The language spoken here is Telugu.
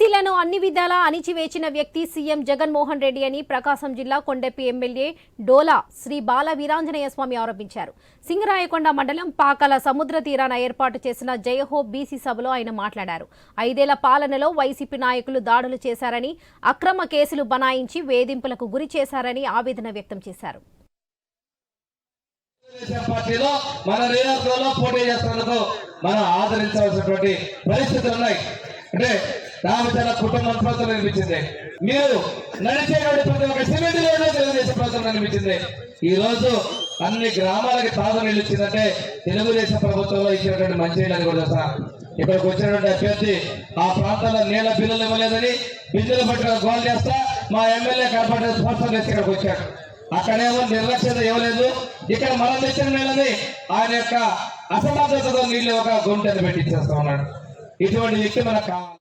బీసీలను అన్ని విధాలా అణిచివేచిన వ్యక్తి సీఎం జగన్మోహన్ రెడ్డి అని ప్రకాశం జిల్లా కొండెపి ఎమ్మెల్యే డోలా శ్రీ బాల వీరాంజనేయ స్వామి ఆరోపించారు. సింగరాయకొండ మండలం పాకల సముద్ర తీరాన ఏర్పాటు చేసిన జయహో బీసీ సభలో ఆయన మాట్లాడారు. ఐదేళ్ళ పాలనలో వైసీపీ నాయకులు దాడులు చేశారని అక్రమ కేసులు బనాయించి వేధింపులకు గురి చేశారని ఆవేదన వ్యక్తం చేశారు. పార్టీలో మన నియోజకవర్గంలో పోటీ చేస్తున్నందుకు మనం ఆదరించాల్సినటువంటి పరిస్థితులు ఉన్నాయి. అంటే రామచంద్ర కుటుంబం ప్రభుత్వం అనిపించింది మీరు నడిచేటువంటి ప్రతి ఒక్క సిమెంట్ తెలుగుదేశం ప్రభుత్వం అనిపించింది ఈ రోజు అన్ని గ్రామాలకి తాగునీళ్ళు ఇచ్చిందంటే తెలుగుదేశం ప్రభుత్వంలో ఇచ్చినటువంటి మంచి నీళ్ళని కూడా తెలుసా? ఇక్కడికి వచ్చినటువంటి అభ్యర్థి ఆ ప్రాంతాల్లో నీళ్ళ బిల్లులు ఇవ్వలేదని బిల్లులు పట్టుకొని గోల్ చేస్తా మా ఎమ్మెల్యే కనపడే స్పష్టం చేసి ఇక్కడికి వచ్చాడు. అక్కడేమో నిర్లక్ష్యత ఇవ్వలేదు. ఇక్కడ మనం తెచ్చిన నీళ్ళని ఆయన యొక్క అసమర్థతతో నీళ్ళు ఒక గుంటని పెట్టించేస్తా ఉన్నాడు. ఇటువంటి వ్యక్తి మనకు కావాలి.